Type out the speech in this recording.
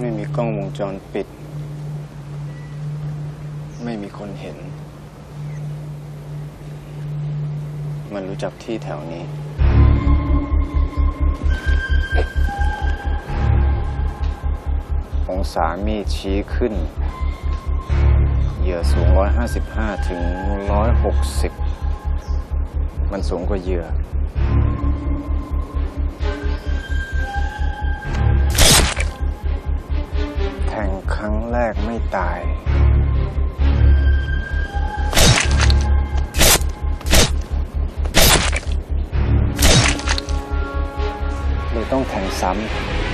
ไม่มีกล้องวงจรปิด ไม่มีคนเห็น มันรู้จักที่แถวนี้ องศามีชี้ขึ้น เหยื่อสูง 155 ถึง 160 มันสูงกว่าเหยื่อ ครั้งแรกไม่ตาย เลยต้องแทงซ้ำ